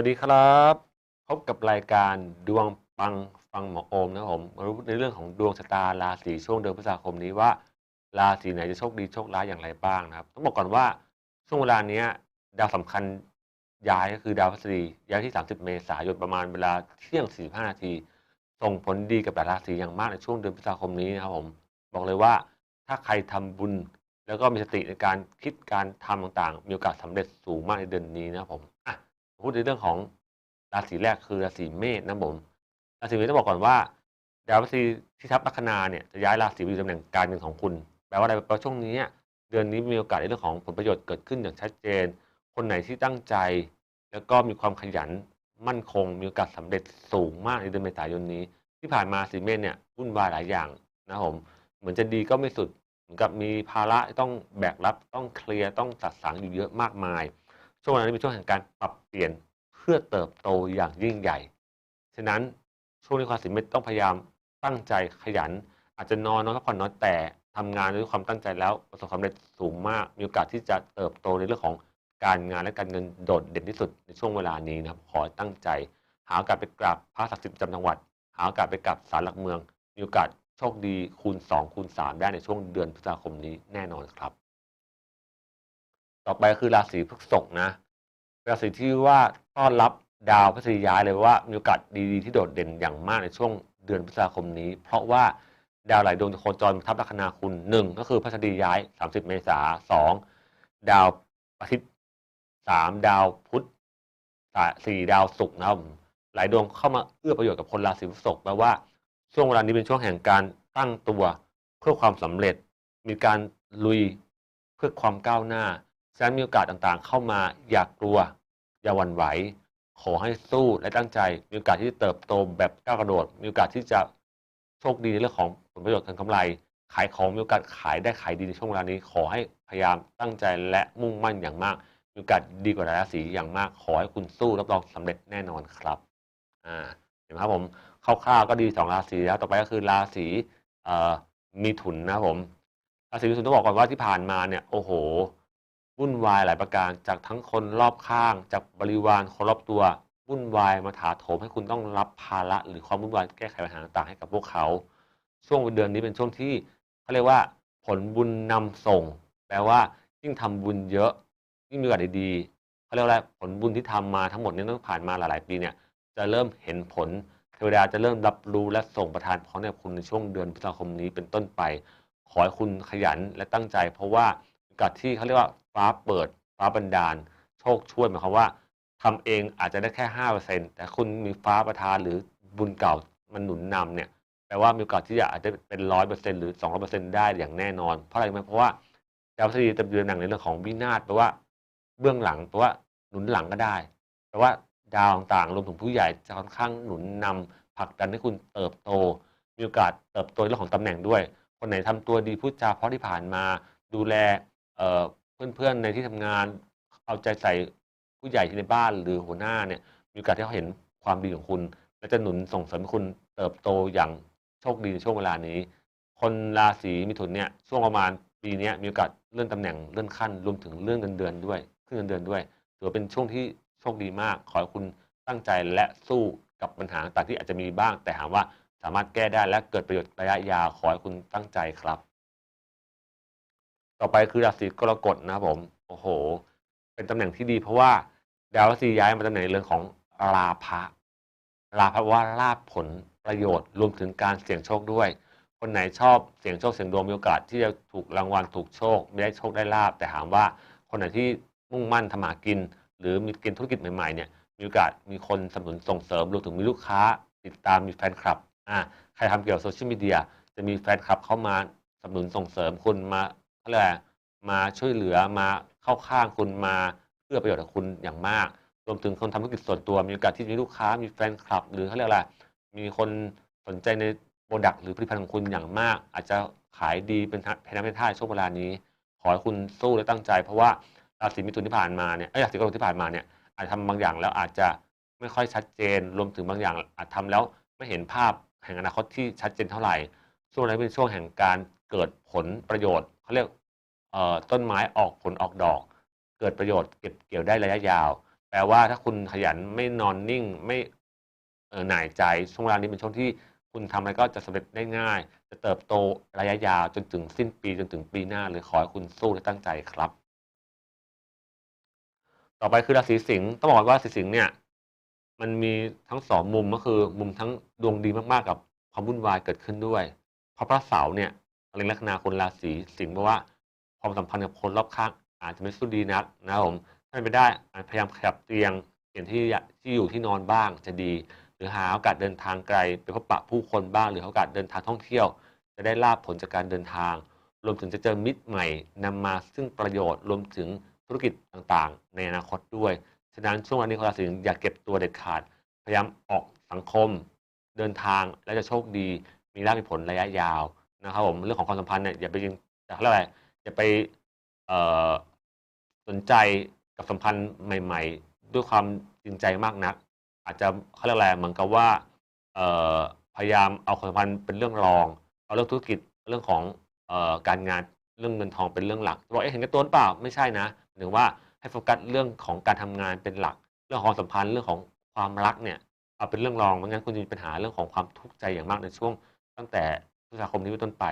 วัสดีครับ พบกับรายการดวงปังฟังหมอโอมนะครับผมมารู้ในเรื่องของดวงชะตาราศีช่วงเดือนพฤษภาคมนี้ว่า ราศีไหนจะโชคดีโชคร้ายอย่างไรบ้างนะครับ ต้องบอกก่อนว่าช่วงเวลาเนี้ยดาวสำคัญย้ายก็คือดาวพฤษฎีย้ายที่ 30 เมษายนประมาณเวลาเที่ยง 45 นาที ส่งผลดีกับหลายราศีอย่างมากในช่วงเดือนพฤษภาคมนี้นะครับผมบอกเลยว่าถ้าใครทำบุญ แล้วก็มีสติในการคิดการทำต่างๆ มีโอกาสสำเร็จสูงมากในเดือนนี้นะครับผม พูดในเรื่องของราศีแรกคือราศีเมษนะผมราศีเมษต้องบอกก่อนว่าดาวพฤษฎีที่ทับลัคนาเนี่ยจะย้ายราศีไปอยู่ตำแหน่งการเงินของคุณแปลว่าอะไรแปลว่าช่วงนี้เดือนนี้มีโอกาสในเรื่องของผลประโยชน์เกิดขึ้นอย่างชัดเจน คนไหนที่ตั้งใจ แล้วก็มีความขยันมั่นคง มีโอกาสสำเร็จสูงมากในเดือนเมษายนนี้ ที่ผ่านมาสีเมษเนี่ยวุ่นวายหลายอย่างนะผมเหมือนจะดีก็ไม่สุดเหมือนกับมีภาระต้องแบกรับต้องเคลียร์ต้องจัดสรรอยู่เยอะมากมาย ช่วงนั้นเป็นช่วงแห่งการปรับเปลี่ยนเพื่อเติบโตอย่างยิ่งใหญ่ ฉะนั้นช่วงนี้ความสีเมษต้องพยายามตั้งใจขยัน อาจจะนอนน้อยพักผ่อนน้อยแต่ทำงานด้วยความตั้งใจแล้วประสบความสำเร็จสูงมาก มีโอกาสที่จะเติบโตในเรื่องของการงานและการเงินโดดเด่นที่สุดในช่วงเวลานี้นะครับขอตั้งใจ หาโอกาสไปกราบพระศักดิ์สิทธิ์ประจำจังหวัด หาโอกาสไปกราบศาลหลักเมือง มีโอกาสโชคดีคูณ 2 คูณ 3 ได้ในช่วงเดือนพฤษภาคมนี้แน่นอนครับ ต่อไปคือราศีพฤษภนะราศีที่ว่าต้อนรับดาวพฤษีย้ายเลยว่ามีโอกาสดีๆที่โดดเด่นอย่างมากในช่วงเดือนพฤษภาคมนี้ เพราะว่าดาวหลายดวงจะโคจรทับลัคนาคุณหนึ่งก็คือพฤษฎีย้าย 30 เมษาสองดาวอาทิตย์สามดาวพุธสี่ดาวศุกร์นะครับหลายดวงเข้ามาเอื้อประโยชน์กับคนราศีพฤษภแปลว่าช่วงเวลานี้เป็นช่วงแห่งการตั้งตัวเพื่อความสำเร็จ มีการลุยเพื่อความก้าวหน้า ฉะนั้นมีโอกาสต่างๆ เข้ามาอย่ากลัว อย่าหวั่นไหว ขอให้สู้และตั้งใจ มีโอกาสที่จะเติบโตแบบก้าวกระโดด มีโอกาสที่จะโชคดีในเรื่องของผลประโยชน์ทางกำไร ขายของมีโอกาสขายได้ขายดีในช่วงเวลานี้ ขอให้พยายามตั้งใจและมุ่งมั่นอย่างมาก มีโอกาสดีกว่าราศีอย่างมาก ขอให้คุณสู้รับรองสำเร็จแน่นอนครับอ่าเห็นไหมครับผมคร่าวๆก็ดีสองราศีแล้วต่อไปก็คือราศีเอ่อมีถุนนะครับผมราศีมิถุนต้องบอกก่อนว่าที่ผ่านมาเนี่ยโอ้โห วุ่นวายหลายประการจากทั้งคนรอบข้าง จากบริวารคนรอบตัววุ่นวายมาถาโถมให้คุณต้องรับภาระหรือความวุ่นวายแก้ไขปัญหาต่างๆให้กับพวกเขา ช่วงเดือนนี้เป็นช่วงที่เขาเรียกว่าผลบุญนำส่ง แปลว่ายิ่งทำบุญเยอะยิ่งมีโอกาสดีๆเขาเรียกว่าผลบุญที่ทำมาทั้งหมดนี้ต้องผ่านมาหลายๆปีเนี่ยจะเริ่มเห็นผลเทวดาจะเริ่มรับรู้และส่งประทานพรให้กับคุณในช่วงเดือนพฤษภาคมนี้เป็นต้นไป ขอให้คุณขยันและตั้งใจ เพราะว่า กาสที่เขาเรียกว่าฟ้าเปิดฟ้าบันดาล โชคช่วยหมายความว่าทำเองอาจจะได้แค่ห้าเปอร์เซ็นแต่คุณมีฟ้าประทานหรือบุญเก่ามันหนุนนำเนี่ยแปลว่ามีโอกาสที่จะอาจจะเป็นร้อยเปอร์เซ็นหรือสองร้อยเปอร์เซ็นได้อย่างแน่นอน เพราะอะไรไหมเพราะว่าดาวพฤหัสบดีจะเดือนหนังในเรื่องของวินาศแปลว่าเบื้องหลังแปลว่าหนุนหลังก็ได้แปลว่าดาวต่างๆรวมถึงผู้ใหญ่จะค่อนข้างหนุนนำผลักดันให้คุณเติบโต มีโอกาสเติบโตในเรื่องของตำแหน่งด้วย คนไหนทำตัวดีพูดจาเพราะที่ผ่านมา ดูแล เพื่อนๆในที่ทำงาน เอาใจใส่ผู้ใหญ่ที่ในบ้านหรือหัวหน้าเนี่ยมีโอกาสที่เขาเห็นความดีของคุณ และจะหนุนส่งเสริมให้คุณเติบโตอย่างโชคดีในช่วงเวลานี้ คนราศีมิถุนเนี่ยช่วงประมาณปีนี้มีโอกาสเลื่อนตำแหน่งเลื่อนขั้นรวมถึงเรื่องเงินเดือนด้วยขึ้นเงินเดือนด้วยถือเป็นช่วงที่โชคดีมาก ขอให้คุณตั้งใจและสู้กับปัญหาต่างที่อาจจะมีบ้าง แต่หากว่าสามารถแก้ได้และเกิดประโยชน์ระยะยาวขอให้คุณตั้งใจครับ ต่อไปคือราศีกรกฎนะครับผม โอ้โห เป็นตำแหน่งที่ดี เพราะว่าดาวราศีย้ายมาตำแหน่งเรื่องของลาภะลาภะว่าลาภผลประโยชน์รวมถึงการเสี่ยงโชคด้วย คนไหนชอบเสี่ยงโชคเสี่ยงดวงมีโอกาสที่จะถูกรางวัลถูกโชคไม่ได้โชคได้ลาบแต่ถามว่าคนไหนที่มุ่งมั่นทำมากิน หรือมีเกณฑ์ธุรกิจใหม่ๆเนี่ยมีโอกาสมีคนสนับสนุนส่งเสริมรวมถึงมีลูกค้า ติดตามมีแฟนคลับอ่าใครทำเกี่ยวกับโซเชียลมีเดียจะมีแฟนคลับเข้ามาสนับสนุนส่งเสริมคุณมา อะไรมาช่วยเหลือมาเข้าข้างคุณมาเพื่อประโยชน์กับคุณอย่างมาก รวมถึงคนทำธุรกิจส่วนตัวมีโอกาสที่มีลูกค้ามีแฟนคลับ หรือเขาเรียกอะไรมีคนสนใจในโปรดักต์หรือผลิตภัณฑ์ของคุณอย่างมาก อาจจะขายดีเป็นแพนเป็นท่าช่วงเวลานี้ ขอให้คุณสู้และตั้งใจ เพราะว่าราศีมิถุนที่ผ่านมาเนี่ยไอ้ราศีกรกฎที่ผ่านมาเนี่ยอาจทำบางอย่างแล้วอาจจะไม่ค่อยชัดเจน รวมถึงบางอย่างอาจทำแล้วไม่เห็นภาพแห่งอนาคตที่ชัดเจนเท่าไหร่ช่วงนี้เป็นช่วงแห่งการ เกิดผลประโยชน์เขาเรียกต้นไม้ออกผลออกดอก เกิดประโยชน์เก็บเกี่ยวได้ระยะยาว แปลว่าถ้าคุณขยันไม่นอนนิ่งไม่หน่ายใจช่วงเวลานี้เป็นช่วงที่คุณทำอะไรก็จะสำเร็จได้ง่าย จะเติบโตระยะยาวจนถึงสิ้นปีจนถึงปีหน้าเลยขอให้คุณสู้และตั้งใจครับ ต่อไปคือราศีสิงห์ต้องบอกว่าราศีสิงห์เนี่ยมันมีทั้งสองมุมก็คือมุมทั้งดวงดีมากๆกับความวุ่นวายเกิดขึ้นด้วย เพราะพระเสาร์เนี่ย เล็งลัคนาคนราศีสิงห์เพราะว่าความสัมพันธ์กับคนรอบข้างอาจจะไม่สู้ดีนักนะครับผมถ้าเป็นไปได้อาจพยายามขยับเตียงเปลี่ยนที่ที่อยู่ที่นอนบ้างจะดี หรือหาโอกาสเดินทางไกลไปพบปะผู้คนบ้างหรือโอกาสเดินทางท่องเที่ยว จะได้ลาบผลจากการเดินทาง รวมถึงจะเจอมิตรใหม่นำมาซึ่งประโยชน์รวมถึงธุรกิจต่างๆ ในอนาคตด้วยฉะนั้นช่วงวันนี้คนราศีสิงห์อย่าเก็บตัวเด็ดขาด พยายามออกสังคม เดินทางแล้วจะโชคดี มีลาภมีผลระยะยาว นะครับผมเรื่องของความสัมพันธ์เนี่ยอย่าไปยิงแต่เขาเรียกอะไรอย่าไปสนใจกับสัมพันธ์ใหม่ ๆ ด้วยความจริงใจมากนัก อาจจะเขาเรียกอะไรเหมือนกับว่าพยายามเอาความสัมพันธ์เป็นเรื่องรอง เอาเรื่องธุรกิจเรื่องของออการงานเรื่องเงินทองเป็นเรื่องหลักบอกเอ๊ะเห็นแก่ตัวหรือเปล่าไม่ใช่นะหรือว่าให้โฟกัสเรื่องของการทำงานเป็นหลัก เรื่องของสัมพันธ์เรื่องของความรักเนี่ยเอาเป็นเรื่องรองไม่งั้นคุณจะมีปัญหาเรื่องของความทุกข์ใจอย่างมากในช่วงตั้งแต่ พฤษภาคมนี้เป็นต้นไป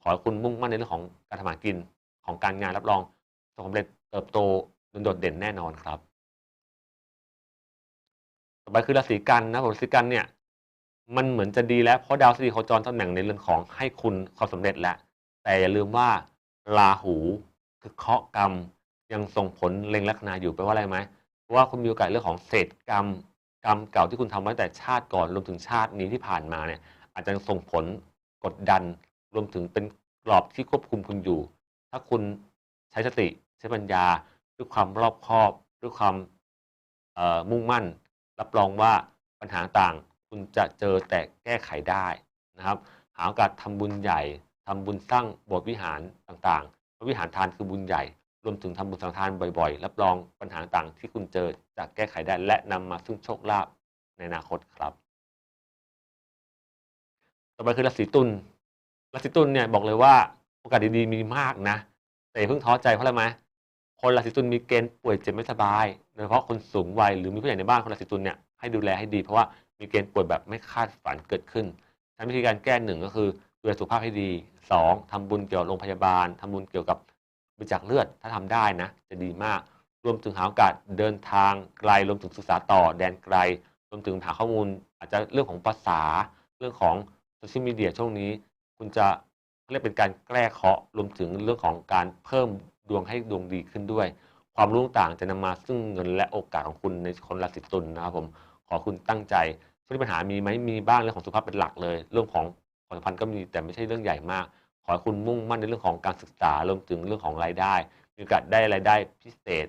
ขอให้คุณมุ่งมั่นในเรื่องของการทำมาหากินของการงานรับรองสำเร็จเติบโตโดดเด่นแน่นอนครับ ต่อไปคือราศีกันนะผมราศีกันเนี่ย มันเหมือนจะดีแล้วเพราะดาวพฤหัสบดีโคจรตำแหน่งในเรื่องของให้คุณความสำเร็จแล้ว แต่อย่าลืมว่าราหูคือเคราะห์กรรมยังส่งผลเล็งลัคนาอยู่แปลว่าอะไรไหมเพราะว่าคุณมีโอกาสเรื่องของเศษกรรมกรรมเก่าที่คุณทำไว้แต่ชาติก่อนรวมถึงชาตินี้ที่ผ่านมาเนี่ย อาจจะส่งผล กดดัน รวมถึงเป็นกรอบที่ควบคุมคุณอยู่ ถ้าคุณใช้สติใช้ปัญญาด้วยความรอบคอบด้วยความมุ่งมั่น รับรองว่าปัญหาต่างคุณจะเจอแต่แก้ไขได้นะครับ หาโอกาสทำบุญใหญ่ทำบุญสร้างโบสถ์วิหารต่างๆ พระวิหารทานคือบุญใหญ่ รวมถึงทำบุญสังฆทานบ่อยๆ รับรองปัญหาต่างที่คุณเจอจะแก้ไขได้และนำมาซึ่งโชคลาภในอนาคตครับ ต่อไปคือราศีตุลราศีตุลเนี่ยบอกเลยว่าโอกาสดีๆมีมากนะ แต่เพิ่งท้อใจเพราะอะไรไหมคนราศีตุลมีเกณฑ์ป่วยเจ็บไม่สบายโดยเฉพาะคนสูงวัยหรือมีผู้ใหญ่ในบ้านคนราศีตุลเนี่ยให้ดูแลให้ดีเพราะว่ามีเกณฑ์ป่วยแบบไม่คาดฝันเกิดขึ้นใช้วิธีการแก้หนึ่งก็คือดูแลสุขภาพให้ดีสองทำบุญเกี่ยวกับโรงพยาบาลทำบุญเกี่ยวกับบริจาคเลือดถ้าทำได้นะ จะดีมาก รวมถึงหาโอกาสเดินทางไกลรวมถึงศึกษาต่อแดนไกล รวมถึงหาข้อมูลอาจจะเรื่องของภาษาเรื่องของ โซเชียลมีเดียช่วงนี้ คุณจะเรียกเป็นการแก้เคาะรวมถึงเรื่องของการเพิ่มดวงให้ดวงดีขึ้นด้วย ความรู้ต่างจะนำมาซึ่งเงินและโอกาสของคุณในคนราศีตุลนะครับผมขอคุณตั้งใจช่วงปัญหามีไหมมีบ้างเรื่องของสุขภาพเป็นหลักเลย เรื่องของความสัมพันธ์ก็มีแต่ไม่ใช่เรื่องใหญ่มาก ขอให้คุณมุ่งมั่นในเรื่องของการศึกษารวมถึงเรื่องของรายได้มีโอกาสได้รายได้พิเศษ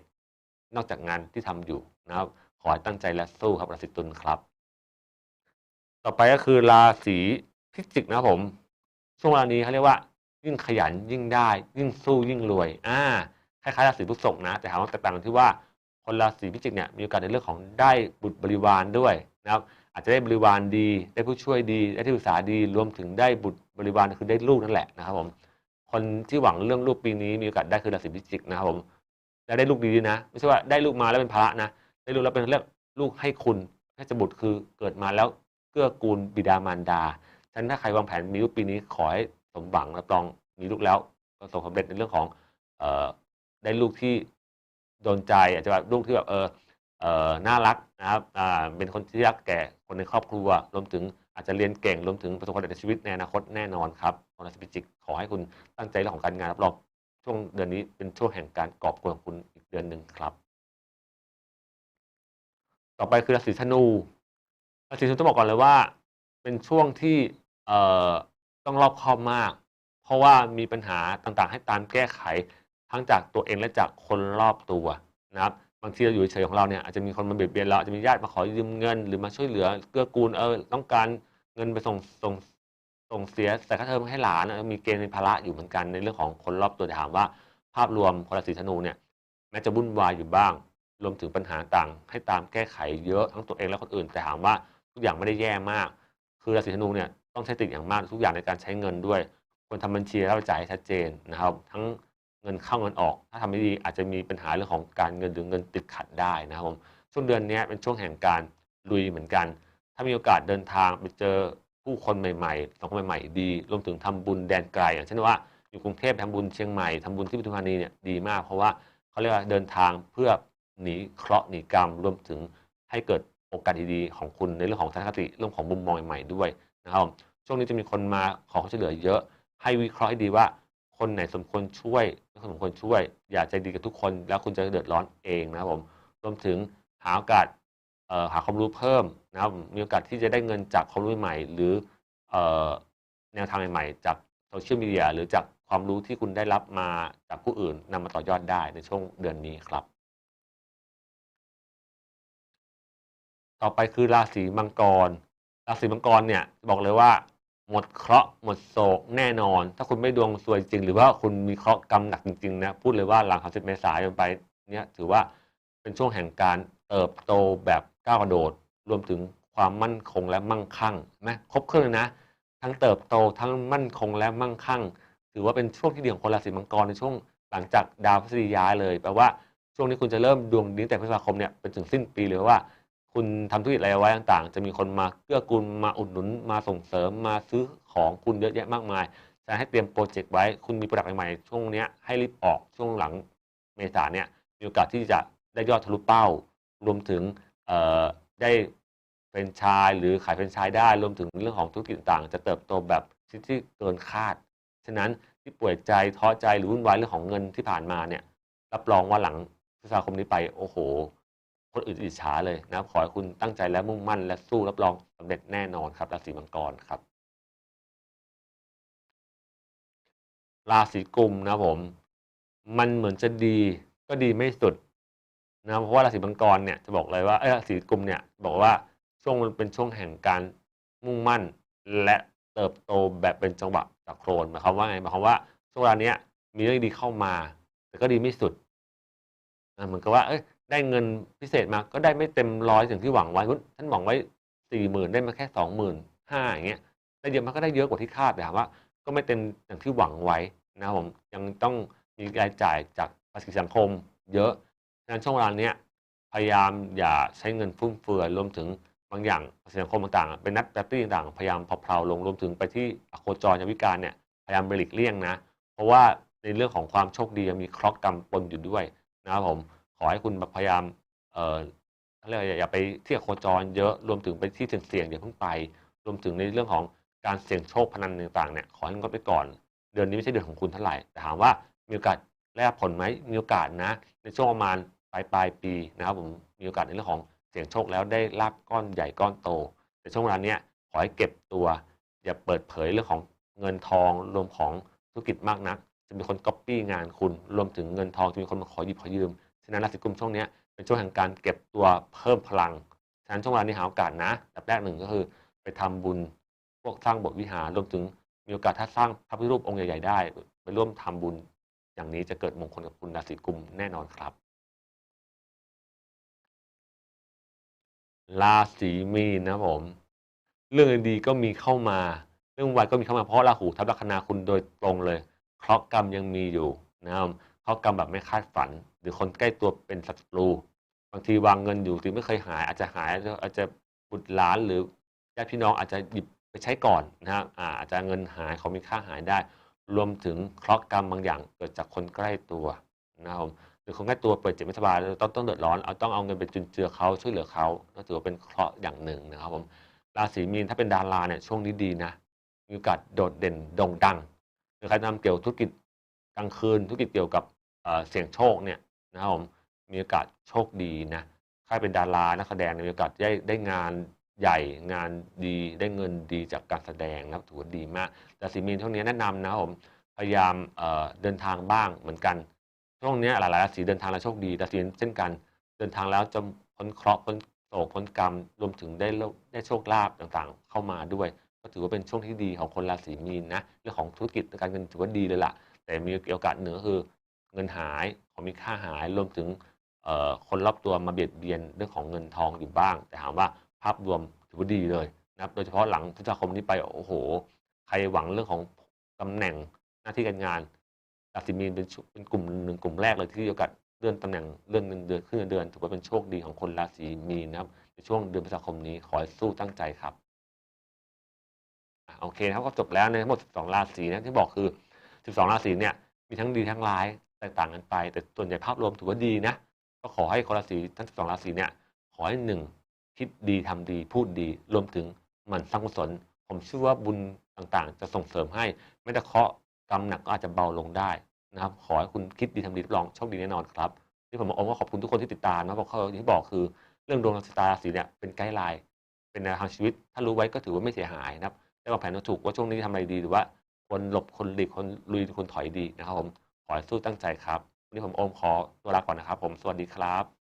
นอกจากงานที่ทำอยู่นะครับขอให้ตั้งใจและสู้ครับราศีตุลครับ ต่อไปก็คือราศี พิจิกนะครับผม ช่วงเวลานี้เขาเรียกว่า ยิ่งขยันยิ่งได้ ยิ่งสู้ยิ่งรวย อ่าคล้ายๆราศีพฤษภนะ แต่ถามว่าแตกต่างกันที่ว่าคนราศีพิจิกเนี่ยมีโอกาสในเรื่องของได้บุตรบริวารด้วยนะครับอาจจะได้บริวารดีได้ผู้ช่วยดีได้ที่ปรึกษาดีรวมถึงได้บุตรบริวารคือได้ลูกนั่นแหละนะครับผมคนที่หวังเรื่องลูกปีนี้มีโอกาสได้คือราศีพิจิกนะครับผมและได้ลูกดีนะ ไม่ใช่ว่าได้ลูกมาแล้วเป็นภาระนะได้ลูกแล้วเป็นเรียกลูกให้คุณให้จะบุตรคือเกิดมาแล้วเกื้อกูลบิดามารดา ฉะนั้นถ้าใครวางแผนมีลูกปีนี้ขอให้สมหวังรับรองมีลูกแล้วประสบความสำเร็จในเรื่องของเออได้ลูกที่โดนใจอาจจะแบบลูกที่แบบเออเออน่ารักนะครับอ่าเป็นคนที่รักแก่คนในครอบครัวรวมถึงอาจจะเรียนเก่งรวมถึงประสบความสำเร็จในชีวิตในอนาคตแน่นอนครับคนราศีพิจิกขอให้คุณตั้งใจเรื่องของการงานรับรองช่วงเดือนนี้เป็นช่วงแห่งการกอบโกยของคุณอีกเดือนหนึ่งครับ ต่อไปคือราศีธนูราศีธนูต้องบอกก่อนเลยว่า เป็นช่วงที่เต้องรอบคอบมาก เพราะว่ามีปัญหาต่างๆ ให้ตามแก้ไข ทั้งจากตัวเองและจากคนรอบตัวนะครับบางทีเราอยู่เฉยๆของเราเนี่ยอาจจะมีคนมาเบียดเบียนเราอาจจะมีญาติมาขอยืมเงิน หรือมาช่วยเหลือเกื้อกูลเออต้องการเงินไปส่งส่งส่งเสียแต่ค่าเทอมให้หลานมีเกณฑ์เป็นภาระอยู่เหมือนกันในเรื่องของคนรอบตัวแต่ถามว่า ภาพรวมคนราศีธนูเนี่ยแม้จะวุ่นวายอยู่บ้าง รวมถึงปัญหาต่างให้ตามแก้ไขเยอะทั้งตัวเองและคนอื่นแต่ถามว่าทุกอย่างไม่ได้แย่มาก คือราศีธนูเนี่ยต้องใช้ติดอย่างมากทุกอย่างในการใช้เงินด้วยควรทำบัญชีแล้วจ่ายให้ชัดเจนนะครับ ทั้งเงินเข้าเงินออก ถ้าทำไม่ดีอาจจะมีปัญหาเรื่องของการเงินหรือเงินติดขัดได้นะครับผมช่วงเดือนนี้เป็นช่วงแห่งการลุยเหมือนกัน ถ้ามีโอกาสเดินทางไปเจอผู้คนใหม่ๆสังคมใหม่ๆดี รวมถึงทำบุญแดนไกล อย่างเช่นว่าอยู่กรุงเทพทำบุญเชียงใหม่ทำบุญที่ปทุมธานีเนี่ยดีมาก เพราะว่าเขาเรียกว่าเดินทางเพื่อหนีเคราะห์หนีกรรมรวมถึงให้เกิด โอกาสดีๆของคุณในเรื่องของทัศนคติเรื่องของมุมมองใหม่ๆด้วยนะครับช่วงนี้จะมีคนมาขอความช่วยเหลือเยอะ ให้วิเคราะห์ให้ดีว่า คนไหนสมควรช่วยไม่สมควรช่วย อย่าใจดีกับทุกคน แล้วคุณจะเดือดร้อนเองนะครับผมรวมถึงหาโอกาสหาความรู้เพิ่มนะครับมีโอกาสที่จะได้เงินจากความรู้ใหม่หรือเอ่อแนวทางใหม่ๆจากโซเชียลมีเดียหรือจากความรู้ที่คุณได้รับมาจากผู้อื่นนำมาต่อยอดได้ในช่วงเดือนนี้ครับ ต่อไปคือราศีมังกร ราศีมังกรเนี่ยบอกเลยว่า หมดเคราะห์หมดโศกแน่นอน ถ้าคุณไม่ดวงซวยจริง หรือว่าคุณมีเคราะห์กรรมหนักจริงๆนะพูดเลยว่าหลัง30เมษายนไปเนี่ยถือว่าเป็นช่วงแห่งการเติบโตแบบก้าวกระโดด รวมถึงความมั่นคงและมั่งคั่งนะครบเครื่องเลยนะ ทั้งเติบโตทั้งมั่นคงและมั่งคั่ง ถือว่าเป็นช่วงที่ดีของคนราศีมังกรในช่วงหลังจากดาวพฤษฎีย้ายเลยแปลว่าช่วงนี้คุณจะเริ่มดวงดีตั้งแต่พฤษภาคมเนี่ยเป็นถึงสิ้นปีเลยว่า คุณทำธุรกิจอะไรไว้ต่างๆ จะมีคนมาเกื้อกูลมาอุดหนุนมาส่งเสริมมาซื้อของคุณเยอะแยะมากมายฉะให้เตรียมโปรเจกต์ไว้คุณมีโปรดักต์ใหม่ๆช่วงนี้ให้รีบออกช่วงหลังเมษาเนี่ยมีโอกาสที่จะได้ยอดทะลุเป้า รวมถึงได้เป็นไชายหรือขายเป็นไชายได้ รวมถึงเรื่องของธุรกิจต่างๆจะเติบโตแบบที่เกินคาด ฉะนั้นที่ป่วยใจท้อใจหรือวุ่นวายเรื่องของเงินที่ผ่านมาเนี่ยรับรองว่าหลังพฤษภาคมนี้ไปโอ้โห คนอื่นอิจฉาเลยนะครับขอให้คุณตั้งใจและมุ่งมั่น และสู้รับรองสำเร็จแน่นอนครับราศีมังกรครับ ราศีกุมนะผม มันเหมือนจะดีก็ดีไม่สุดนะเพราะว่าราศีมังกรเนี่ยจะบอกเลยว่าเออราศีกุมเนี่ยบอกว่าช่วงมันเป็นช่วงแห่งการมุ่งมั่น และเติบโตแบบเป็นจังหวะจากโครนหมายความว่าไงหมายความว่าช่วงเวลาเนี้ยมีเรื่องดีเข้ามา แต่ก็ดีไม่สุดอะเหมือนกับว่าเอ้ย ได้เงินพิเศษมาก็ได้ไม่เต็มร้อยอย่างที่หวังไว้ท่านหวังไว้สี่หมื่นได้มาแค่สองหมื่นห้าอย่างเงี้ยได้เยอะมันก็ได้เยอะกว่าที่คาดแต่ว่า ก็ไม่เต็มอย่างที่หวังไว้นะครับผมยังต้องมีรายจ่ายจากภาษีสังคม เยอะฉะนั้นช่วงเวลาเนี้ยพยายามอย่าใช้เงินฟุ่มเฟือยรวมถึงบางอย่างภาษีสังคมต่างๆเป็นนัดแบตเตอรี่ต่างๆพยายามเพลาๆลงรวมถึงไปที่อโคจรยามวิการเนี่ยพยายามหลีกเลี่ยงนะ เพราะว่าในเรื่องของความโชคดียังมีเคราะห์กรรมปนอยู่ด้วยนะครับผม อให้คุณพยายามเอ่อเรียกอย่าไปเที่อโคจรเยอะรวมถึงไปที่เสี่ยงๆอย่าเพิ่งไป รวมถึงในเรื่องของการเสี่ยงโชคพนันต่างๆเนี่ยขอให้งดไปก่อน เดือนนี้ไม่ใช่เดือนของคุณเท่าไหร่แต่ถามว่ามีโอกาสได้รับผลไหมมีโอกาสนะ ในช่วงประมาณปลายปลายปีนะครับผมมีโอกาสในเรื่องของเสี่ยงโชคแล้วได้ลาบก้อนใหญ่ก้อนโต แต่ช่วงเวลาเนี้ยขอให้เก็บตัว อย่าเปิดเผยเรื่องของเงินทองรวมของธุรกิจมากนัก จะมีคนก๊อปปี้งานคุณ รวมถึงเงินทองจะมีคนมาขอหยิบขอยืม ฉะนั้นราศีกุมช่วงนี้เป็นช่วงแห่งการเก็บตัวเพิ่มพลัง ฉะนั้นช่วงเวลานี้หาโอกาสนะอันดับแรกหนึ่งก็คือ ไปทำบุญพวกสร้างโบสถ์วิหารรวมถึงมีโอกาสถ้าสร้างพระพุทธรูปองค์ใหญ่ๆได้ ไปร่วมทำบุญอย่างนี้จะเกิดมงคลกับคุณราศีกุมแน่นอนครับ ราศีมีนนะผม เรื่องดีก็มีเข้ามา เรื่องวัยก็มีเข้ามาเพราะราหูทับลัคนาคุณโดยตรงเลย เคราะห์กรรมยังมีอยู่นะครับเคราะห์กรรมแบบไม่คาดฝัน หรือคนใกล้ตัวเป็นศัตรู บางทีวางเงินอยู่ที่ไม่เคยหาย อาจจะหายอาจจะบุตรหลานหรือญาติพี่น้องอาจจะหยิบไปใช้ก่อนนะครับอาจจะเงินหายของมีค่าหายได้ รวมถึงเคราะห์กรรมบางอย่างเกิดจากคนใกล้ตัวนะครับหรือคนใกล้ตัวเปิดเจ็บไม่สบายต้องต้องเดือดร้อนเอาต้องเอาเงินไปจุนเจือเขาช่วยเหลือเขาก็ถือว่าเป็นเคราะห์อย่างหนึ่งนะครับผมราศีมีนถ้าเป็นดาราเนี่ยช่วงนี้ดีนะมีโอกาสโดดเด่นโด่งดังหรือใครทำเกี่ยวธุรกิจกลางคืนธุรกิจเกี่ยวกับเอ่อเสี่ยงโชคเนี่ย นะครับผมมีโอกาสโชคดีนะใครเป็นดารานักแสดงเนี่ยมีโอกาสได้ได้งานใหญ่งานดีได้เงินดีจากการแสดงนะครับถือว่าดีมากราศีมีนช่วงนี้แนะนำนะครับผมพยายามเเดินทางบ้างเหมือนกัน ช่วงนี้หลายๆราศีเดินทางแล้วโชคดีราศีเช่นกัน เดินทางแล้วจะพ้นเคราะห์พ้นโศกพ้นกรรมรวมถึงได้ได้โชคลาภต่างๆ เข้ามาด้วย ก็ถือว่าเป็นช่วงที่ดีของคนราศีมีนนะเรื่องของธุรกิจการเงินถือว่าดีเลยล่ะ แต่มีโอกาสเหนึ่งก็คือ เงินหายของมีค่าหายรวมถึงคนรอบตัวมาเบียดเบียนเรื่องของเงินทองอยู่บ้าง แต่ถามว่าภาพรวมถือว่าดีเลยนะครับโดยเฉพาะหลังพฤษภาคมนี้ไปโอ้โห ใครหวังเรื่องของตำแหน่งหน้าที่การงานราศีมีนเป็นชุเป็นกลุ่มหนึ่งกลุ่มแรกเลยที่โอกาสเลื่อนตำแหน่งเลื่อนเงินเดือนขึ้นเดือนถือว่าเป็นโชคดีของคนราศีมีนนะครับในช่วงเดือนพฤษภาคมนี้ขอให้สู้ตั้งใจครับโอเคนะครับก็จบแล้วในทั้งหมด 12 ราศีนะที่บอกคือ 12 ราศีเนี่ยมีทั้งดีทั้งร้าย แตกต่างกันไป แต่ส่วนใหญ่ภาพรวมถือว่าดีนะ ก็ขอให้คนราศีทั้ง12ราศีเนี่ย ขอให้หนึ่งคิดดีทำดีพูดดี รวมถึงหมั่นสร้างกุศล ผมเชื่อว่าบุญต่างๆ จะส่งเสริมให้ไม่แต่เคาะกรรมหนักก็อาจจะเบาลงได้นะครับ ขอให้คุณคิดดีทำดีรับรองโชคดีแน่นอนครับที่ผมบอกว่าขอบคุณทุกคนที่ติดตามนะเพราะเขาอย่างที่บอกคือเรื่องดวงชะตาราศีเนี่ยเป็นไกด์ไลน์เป็นแนวทางชีวิต ถ้ารู้ไว้ก็ถือว่าไม่เสียหายนะครับได้วางแผนถูกว่าช่วงนี้ทำอะไรดีหรือว่าควรหลบคนหลีกคนลุยคนถอยดีนะครับผม ขอให้สู้ตั้งใจครับวันนี้ผมโอมขอตัวลาก่อนนะครับ ผมสวัสดีครับ